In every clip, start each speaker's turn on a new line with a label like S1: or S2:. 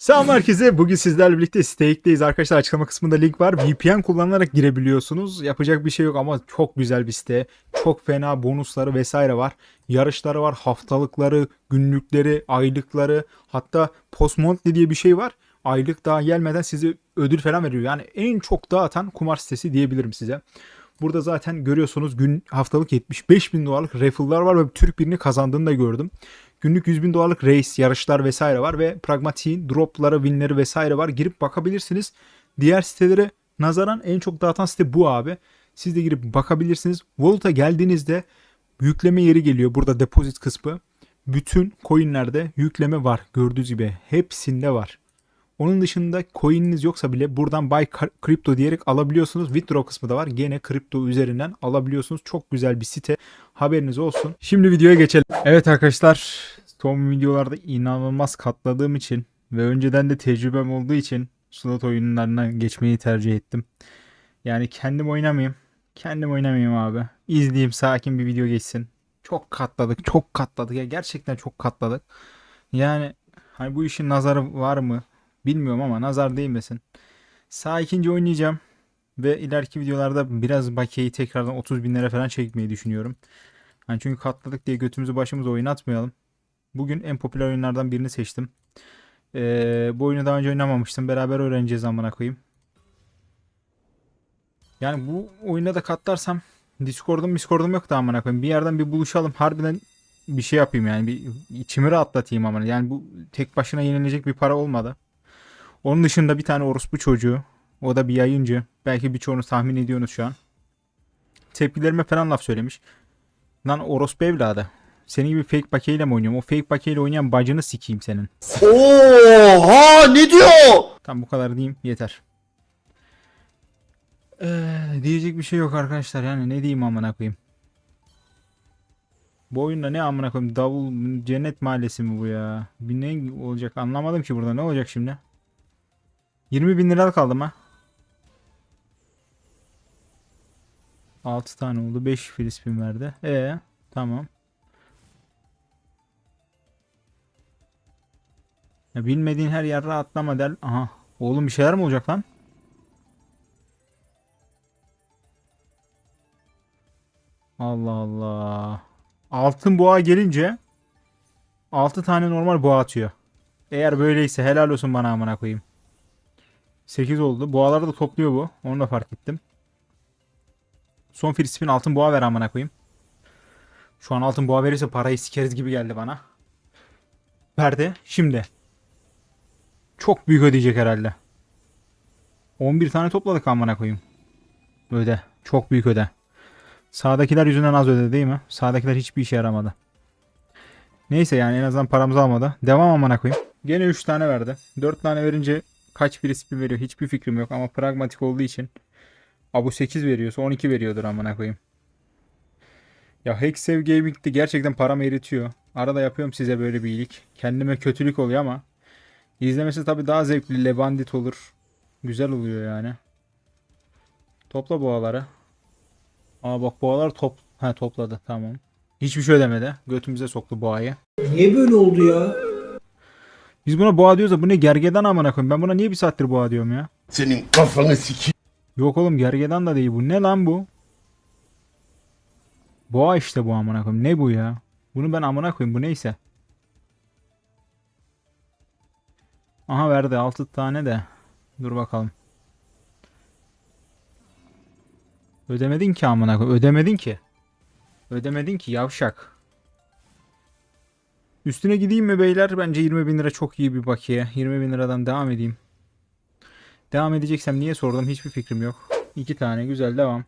S1: Selam herkese. Bugün sizlerle birlikte Stake'deyiz. Arkadaşlar açıklama kısmında link var. VPN kullanarak girebiliyorsunuz. Yapacak bir şey yok ama çok güzel bir site. Çok fena bonusları vesaire var. Yarışları var, haftalıkları, günlükleri, aylıkları. Hatta post monthly diye bir şey var. Aylık daha gelmeden size ödül falan veriyor. Yani en çok dağıtan kumar sitesi diyebilirim size. Burada zaten görüyorsunuz gün haftalık 75 bin dolarlık raffle'lar var ve Türk birini kazandığını da gördüm. Günlük 100 bin dolarlık race, yarışlar vesaire var ve pragmatiğin dropları, winleri vesaire var. Girip bakabilirsiniz. Diğer sitelere nazaran en çok dağıtan site bu abi. Siz de girip bakabilirsiniz. Wallet'a geldiğinizde yükleme yeri geliyor. Burada deposit kısmı. Bütün coinlerde yükleme var. Gördüğünüz gibi hepsinde var. Onun dışında coin'iniz yoksa bile buradan buy crypto diyerek alabiliyorsunuz. Withdraw kısmı da var. Gene kripto üzerinden alabiliyorsunuz. Çok güzel bir site. Haberiniz olsun. Şimdi videoya geçelim. Evet arkadaşlar son videolarda inanılmaz katladığım için ve önceden de tecrübem olduğu için slot oyunlarına geçmeyi tercih ettim. Yani kendim oynamayayım. Kendim oynamayayım abi. İzleyeyim sakin bir video geçsin. Çok katladık. Çok katladık. Ya gerçekten çok katladık. Yani hani bu işin nazarı var mı? Bilmiyorum ama nazar değmesin. Sağ ikinci oynayacağım. Ve ileriki videolarda biraz bakiyeyi tekrardan 30 bin lira falan çekmeyi düşünüyorum. Hani çünkü katladık diye götümüzü başımıza oyun atmayalım. Bugün en popüler oyunlardan birini seçtim. Ee, bu oyunu daha önce oynamamıştım. Beraber öğreneceğiz amına koyayım. Yani bu oyuna da katlarsam Discord'um Discord'um yok da amına koyayım. Bir yerden bir buluşalım. Harbiden bir şey yapayım yani. Bir içimi rahatlatayım amına. Yani bu tek başına yenilecek bir para olmadı. Onun dışında bir tane orospu çocuğu. O da bir yayıncı. Belki birçoğunuz tahmin ediyorsunuz şu an. Tepkilerime falan laf söylemiş. Lan orospu evladı. Senin gibi fake bakeyle mi oynuyorum? O fake bakeyle oynayan bacını sikeyim senin.
S2: Oha ne diyor?
S1: Tam bu kadar diyeyim yeter. Ee, diyecek bir şey yok arkadaşlar yani ne diyeyim amına koyayım. Bu oyunda ne amına koyayım davul cennet mahallesi mi bu ya? Bir ne olacak anlamadım ki burada ne olacak şimdi? 20 bin lira kaldım ha. 6 tane oldu 5 filispin verdi. E tamam. Ya bilmediğin her yere atlama der. Aha. Oğlum bir şeyler mi olacak lan? Allah Allah. Altın boğa gelince 6 tane normal boğa atıyor. Eğer böyleyse helal olsun bana amına koyayım. 8 oldu. Boğaları da topluyor bu. Onu da fark ettim. Son free altın boğa ver amına koyayım. Şu an altın boğa verirse parayı sikeriz gibi geldi bana. Verdi. Şimdi. Çok büyük ödeyecek herhalde. 11 tane topladık amına koyayım. Öde. Çok büyük öde. Sağdakiler yüzünden az ödedi değil mi? Sağdakiler hiçbir işe yaramadı. Neyse yani en azından paramızı almadı. Devam amına koyayım. Gene 3 tane verdi. 4 tane verince kaç spin veriyor hiçbir fikrim yok ama pragmatik olduğu için Abu 8 veriyorsa 12 veriyordur amına koyayım. Ya Hexev Gaming'de gerçekten param eritiyor. Arada yapıyorum size böyle bir iyilik. Kendime kötülük oluyor ama izlemesi tabii daha zevkli. Lebandit olur. Güzel oluyor yani. Topla boğaları. Aa bak boğalar top ha topladı tamam. Hiçbir şey ödemedi. Götümüze soktu boğayı.
S2: Niye böyle oldu ya?
S1: Biz buna boğa diyoruz da bu ne gergedan amına koyayım. Ben buna niye bir saattir boğa diyorum ya?
S3: Senin kafanı sikeyim.
S1: Yok oğlum gergedan da değil bu. Ne lan bu? Boğa işte bu amına koyayım. Ne bu ya? Bunu ben amına koyayım. Bu neyse. Aha verdi 6 tane de. Dur bakalım. Ödemedin ki amına koyayım. Ödemedin ki. Ödemedin ki yavşak. Üstüne gideyim mi beyler? Bence 20 bin lira çok iyi bir bakiye. 20 bin liradan devam edeyim. Devam edeceksem niye sordum hiçbir fikrim yok. İki tane güzel devam.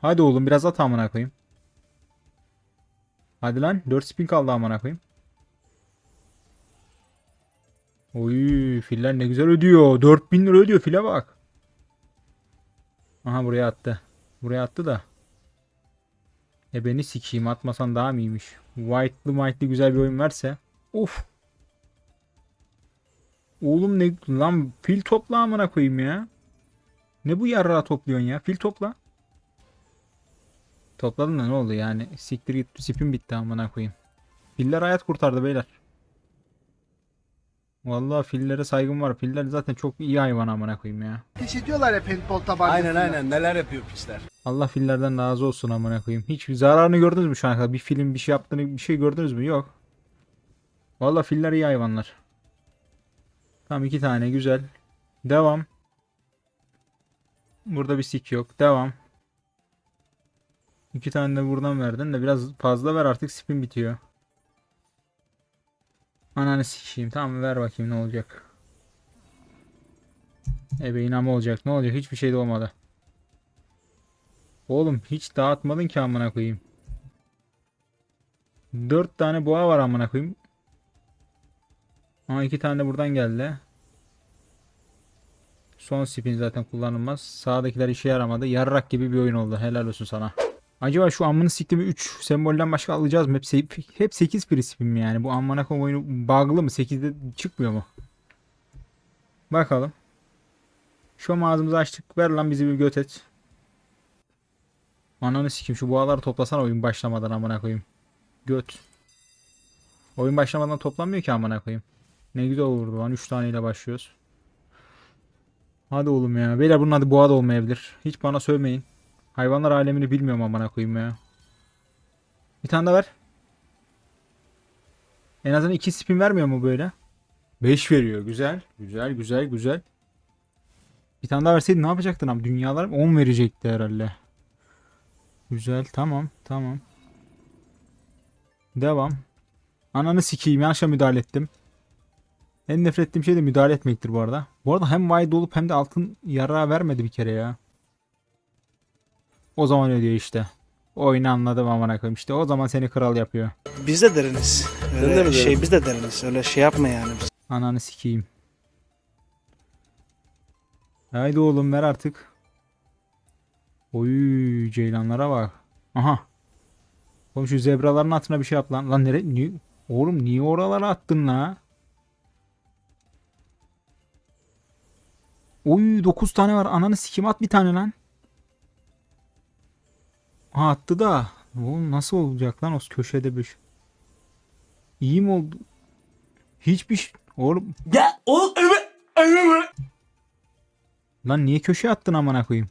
S1: Hadi oğlum biraz at amına koyayım. Hadi lan 4 spin kaldı amına koyayım. Oy filler ne güzel ödüyor. 4000 lira ödüyor file bak. Aha buraya attı. Buraya attı da. E beni sikeyim atmasan daha mı iyiymiş. White'lı white'lı güzel bir oyun verse. Of. Oğlum ne lan fil topla amına koyayım ya. Ne bu yarra topluyorsun ya? Fil topla. Topladın da ne oldu yani? Siktir git spin bitti amına koyayım. Filler hayat kurtardı beyler. Vallahi fillere saygım var. Filler zaten çok iyi hayvan amına koyayım ya.
S3: Ateş ediyorlar ya paintball tabancasıyla.
S4: Aynen aynen neler yapıyor piçler.
S1: Allah fillerden razı olsun amına koyayım. Hiç zararını gördünüz mü şu ana kadar? Bir film bir şey yaptığını bir şey gördünüz mü? Yok. Vallahi filler iyi hayvanlar. Tamam iki tane güzel. Devam. Burada bir sik yok. Devam. İki tane de buradan verdin de biraz fazla ver artık spin bitiyor. Ananı sikeyim. Tamam ver bakayım ne olacak. Ebeğin ama olacak. Ne olacak? Hiçbir şey de olmadı. Oğlum hiç dağıtmadın ki amına koyayım. Dört tane boğa var amına koyayım. Ama iki tane de buradan geldi. Son spin zaten kullanılmaz. Sağdakiler işe yaramadı. Yarrak gibi bir oyun oldu. Helal olsun sana. Acaba şu amını siktiğimi 3 sembolden başka alacağız mı? Hep, hep 8 piri spin mi yani? Bu koyayım oyunu bug'lı mı? 8'de çıkmıyor mu? Bakalım. Şu ağzımızı açtık. Ver lan bizi bir göt et. Ananı sikim şu boğaları toplasana oyun başlamadan amına koyayım. Göt. Oyun başlamadan toplanmıyor ki amına koyayım. Ne güzel olurdu lan 3 taneyle başlıyoruz. Hadi oğlum ya. Beyler bunun adı boğa da olmayabilir. Hiç bana söylemeyin. Hayvanlar alemini bilmiyorum amına koyayım ya. Bir tane daha ver. En azından 2 spin vermiyor mu böyle? 5 veriyor. Güzel. Güzel güzel güzel. Bir tane daha verseydin ne yapacaktın abi? Dünyalar 10 verecekti herhalde. Güzel tamam tamam. Devam. Ananı sikeyim yanlışa müdahale ettim. En nefret ettiğim şey de müdahale etmektir bu arada. Bu arada hem wide olup hem de altın yara vermedi bir kere ya. O zaman ödüyor işte. Oyunu anladım amına koyayım işte o zaman seni kral yapıyor.
S5: Biz de deriniz. Öyle
S4: de mi
S5: şey biz de deriniz. Öyle şey yapma yani.
S1: Ananı sikeyim. Haydi oğlum ver artık. Oy ceylanlara bak. Aha. Oğlum şu zebraların altına bir şey yap lan. Lan nere? Niye? Oğlum niye oralara attın la? Oy 9 tane var. Ananı sikim at bir tane lan. Ha attı da. Oğlum nasıl olacak lan o köşede bir şey. İyi mi oldu? Hiçbir şey. Oğlum.
S2: Ya o evet.
S1: Lan niye köşeye attın amına koyayım?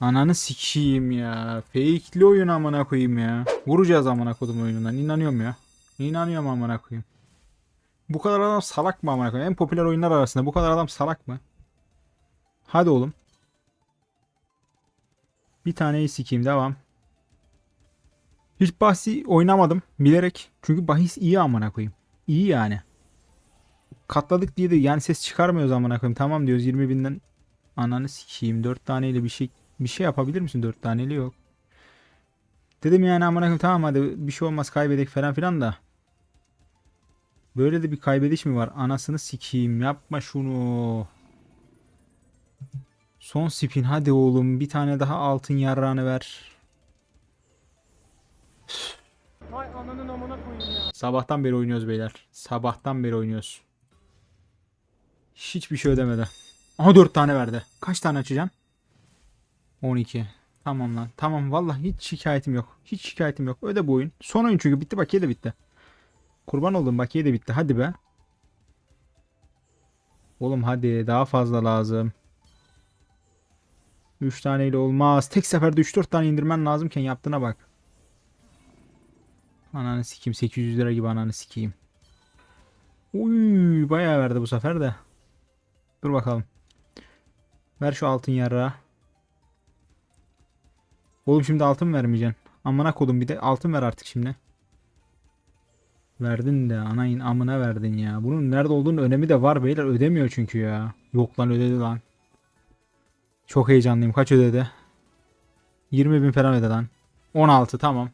S1: Ananı sikeyim ya. Fake'li oyun amına koyayım ya. Vuracağız amına kodum oyunundan. İnanıyorum ya. İnanıyorum amına koyayım. Bu kadar adam salak mı amına koyayım? En popüler oyunlar arasında bu kadar adam salak mı? Hadi oğlum. Bir taneyi sikeyim devam. Hiç bahsi oynamadım bilerek. Çünkü bahis iyi amına koyayım. İyi yani katladık diye de yani ses çıkarmıyoruz amına koyayım. Tamam diyoruz 20 binden ananı sikeyim. 4 taneyle bir şey bir şey yapabilir misin? 4 taneli yok. Dedim yani amına koyayım tamam hadi bir şey olmaz kaybedek falan filan da. Böyle de bir kaybediş mi var? Anasını sikeyim. Yapma şunu. Son spin hadi oğlum. Bir tane daha altın yarrağını ver. Sabahtan beri oynuyoruz beyler. Sabahtan beri oynuyoruz. Hiçbir şey ödemedi. Aha 4 tane verdi. Kaç tane açacaksın? 12. Tamam lan. Tamam vallahi hiç şikayetim yok. Hiç şikayetim yok. Öde bu oyun. Son oyun çünkü bitti bakiye de bitti. Kurban oldum bakiye de bitti. Hadi be. Oğlum hadi daha fazla lazım. 3 taneyle olmaz. Tek seferde 3-4 tane indirmen lazımken yaptığına bak. Ananı sikeyim 800 lira gibi ananı sikeyim. Uy bayağı verdi bu sefer de. Dur bakalım. Ver şu altın yarrağı. Oğlum şimdi altın vermeyeceksin. Amına kodum bir de altın ver artık şimdi. Verdin de anayın amına verdin ya. Bunun nerede olduğunun önemi de var beyler ödemiyor çünkü ya. Yok lan ödedi lan. Çok heyecanlıyım. Kaç ödedi? 20 bin falan ödedi lan. 16 tamam.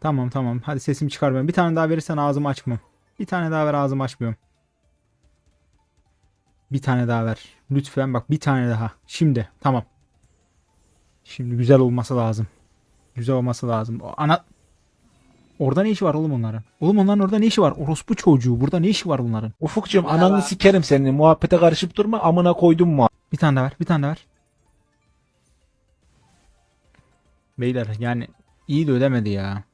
S1: Tamam tamam. Hadi sesimi çıkarmıyorum. Bir tane daha verirsen ağzımı açmam. Bir tane daha ver ağzımı açmıyorum. Bir tane daha ver. Lütfen bak bir tane daha. Şimdi tamam. Şimdi güzel olması lazım. Güzel olması lazım. Ana Orada ne işi var oğlum onların? Oğlum onların orada ne işi var? Orospu çocuğu. Burada ne işi var bunların?
S6: Ufukcuğum ananı sikerim senin. Muhabbete karışıp durma amına koydum mu?
S1: Bir tane daha ver. Bir tane daha ver. Beyler yani iyi de ödemedi ya.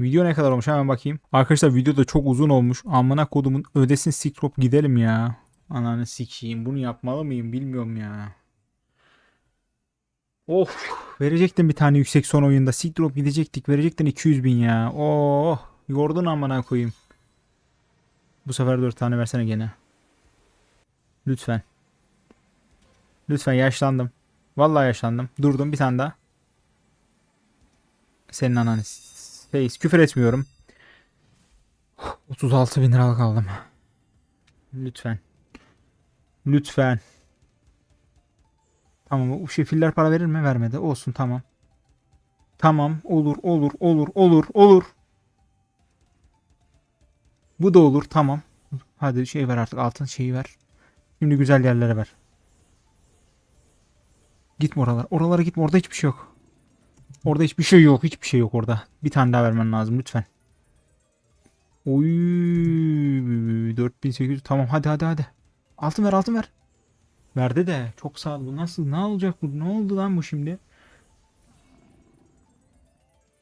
S1: Video ne kadar olmuş hemen bakayım. Arkadaşlar video da çok uzun olmuş. Amına kodumun ödesin sikrop gidelim ya. Ananı sikeyim. Bunu yapmalı mıyım bilmiyorum ya. Of. Verecektim bir tane yüksek son oyunda. Sikrop gidecektik. Verecektin 200 bin ya. Oh. Yordun amına koyayım. Bu sefer 4 tane versene gene. Lütfen. Lütfen yaşlandım. Vallahi yaşlandım. Durdum bir tane daha. Senin ananı face. Küfür etmiyorum. 36 bin liralık aldım. Lütfen. Lütfen. Tamam bu şefiller para verir mi? Vermedi. Olsun tamam. Tamam olur olur olur olur olur. Bu da olur tamam. Hadi şey ver artık altın şeyi ver. Şimdi güzel yerlere ver. Gitme oralara. Oralara gitme. Orada hiçbir şey yok. Orada hiçbir şey yok. Hiçbir şey yok orada. Bir tane daha vermen lazım lütfen. Oy 4800 tamam hadi hadi hadi. Altın ver altın ver. Verdi de çok sağ ol. Bu nasıl ne olacak bu? Ne oldu lan bu şimdi?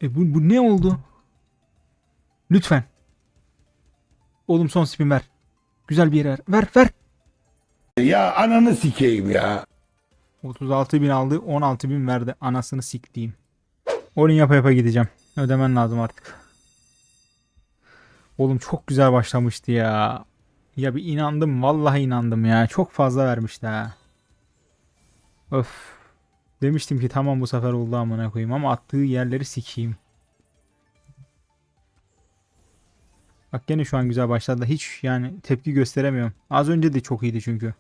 S1: E bu, bu ne oldu? Lütfen. Oğlum son spin ver. Güzel bir yere ver. Ver ver.
S4: Ya ananı sikeyim ya.
S1: 36 bin aldı 16 bin verdi anasını siktiğim. Oyun yapa yapa gideceğim. Ödemen lazım artık. Oğlum çok güzel başlamıştı ya. Ya bir inandım vallahi inandım ya. Çok fazla vermişti ha. Öf. Demiştim ki tamam bu sefer oldu amına koyayım ama attığı yerleri sikeyim. Bak gene şu an güzel başladı. Hiç yani tepki gösteremiyorum. Az önce de çok iyiydi çünkü.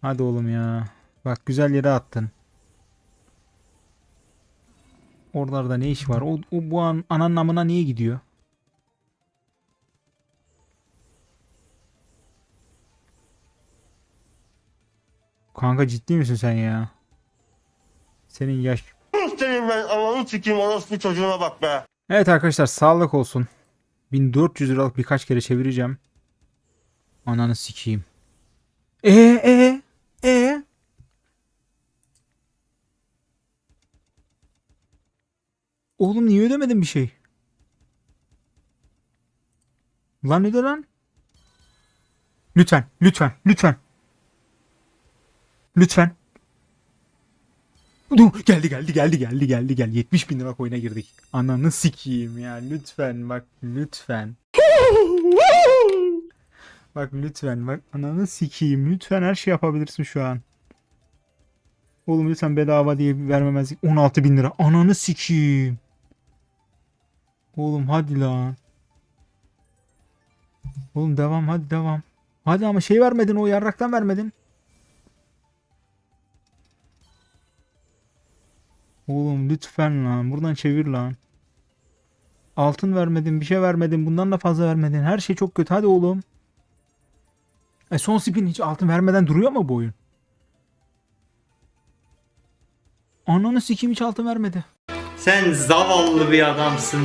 S1: Hadi oğlum ya. Bak güzel yere attın. Oralarda ne iş var? O, o bu an ananın amına niye gidiyor? Kanka ciddi misin sen ya? Senin yaş...
S7: Senin ben ananı sikeyim orospu çocuğuna bak be.
S1: Evet arkadaşlar sağlık olsun. 1400 liralık birkaç kere çevireceğim. Ananı sikeyim. E e e Oğlum niye ödemedin bir şey? Lan öde lan. Lütfen, lütfen, lütfen. Lütfen. Dur, geldi geldi geldi geldi geldi gel 70 bin lira oyuna girdik. Ananı sikeyim ya lütfen bak lütfen. bak lütfen bak ananı sikeyim lütfen her şey yapabilirsin şu an. Oğlum lütfen bedava diye vermemezlik 16 bin lira ananı sikeyim. Oğlum hadi lan. Oğlum devam hadi devam. Hadi ama şey vermedin o yarraktan vermedin. Oğlum lütfen lan. Buradan çevir lan. Altın vermedin, bir şey vermedin. Bundan da fazla vermedin. Her şey çok kötü. Hadi oğlum. E son spin hiç altın vermeden duruyor mu bu oyun? Ananı sikim hiç altın vermedi.
S8: Sen zavallı bir adamsın.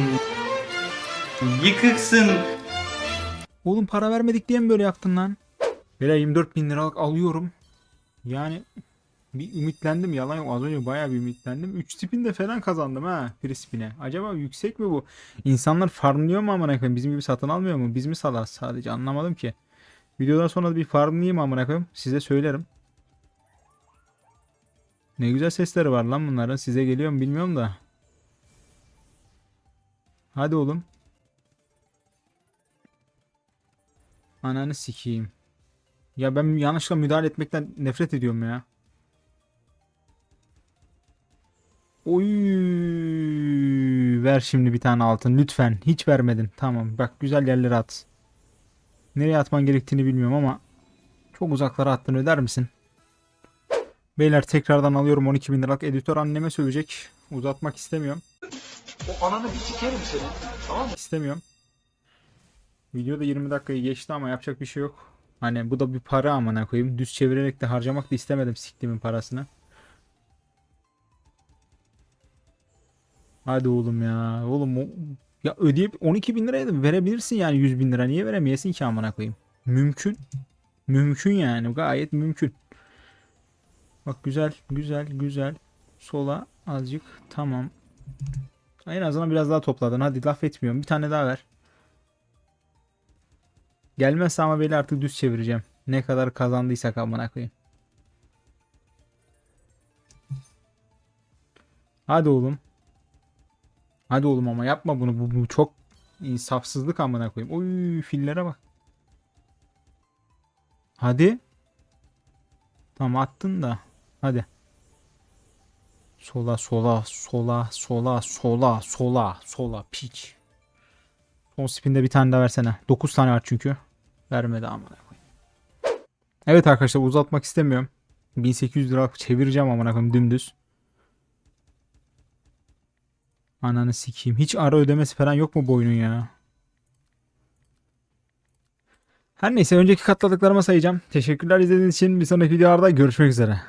S8: Yıkıksın.
S1: Oğlum para vermedik diye mi böyle yaptın lan? Böyle 24 bin liralık alıyorum. Yani bir ümitlendim yalan yok az önce bayağı bir ümitlendim. 3 spin de falan kazandım ha free spin'e. Acaba yüksek mi bu? İnsanlar farmlıyor mu amına koyayım? Bizim gibi satın almıyor mu? Biz mi salaz sadece anlamadım ki. Videodan sonra da bir farmlayayım amına koyayım. Size söylerim. Ne güzel sesleri var lan bunların. Size geliyor mu bilmiyorum da. Hadi oğlum. Ananı sikeyim. Ya ben yanlışlıkla müdahale etmekten nefret ediyorum ya. Oy ver şimdi bir tane altın lütfen. Hiç vermedin. Tamam bak güzel yerlere at. Nereye atman gerektiğini bilmiyorum ama çok uzaklara attın öder misin? Beyler tekrardan alıyorum 12 bin liralık editör anneme sövecek. Uzatmak istemiyorum.
S2: O ananı bir sikerim senin. Tamam mı?
S1: İstemiyorum. Video da 20 dakikayı geçti ama yapacak bir şey yok. Hani bu da bir para amına koyayım. Düz çevirerek de harcamak da istemedim siktimin parasını. Hadi oğlum ya. Oğlum o... Ya ödeyip 12 bin liraya da verebilirsin yani 100 bin lira. Niye veremeyesin ki amına koyayım? Mümkün. Mümkün yani. Gayet mümkün. Bak güzel güzel güzel. Sola azıcık. Tamam. En azından biraz daha topladın. Hadi laf etmiyorum. Bir tane daha ver. Gelmezse ama beni artık düz çevireceğim. Ne kadar kazandıysak amına koyayım. Hadi oğlum. Hadi oğlum ama yapma bunu. Bu, bu çok insafsızlık amına koyayım. Oy fillere bak. Hadi. Tamam attın da. Hadi. Sola sola sola sola sola sola sola piç. Son spinde bir tane daha versene. 9 tane var çünkü. Vermedi amına. Evet arkadaşlar uzatmak istemiyorum. 1800 lira çevireceğim amına koyayım dümdüz. Ananı sikeyim. Hiç ara ödemesi falan yok mu bu oyunun ya? Her neyse önceki katladıklarıma sayacağım. Teşekkürler izlediğiniz için. Bir sonraki videolarda görüşmek üzere.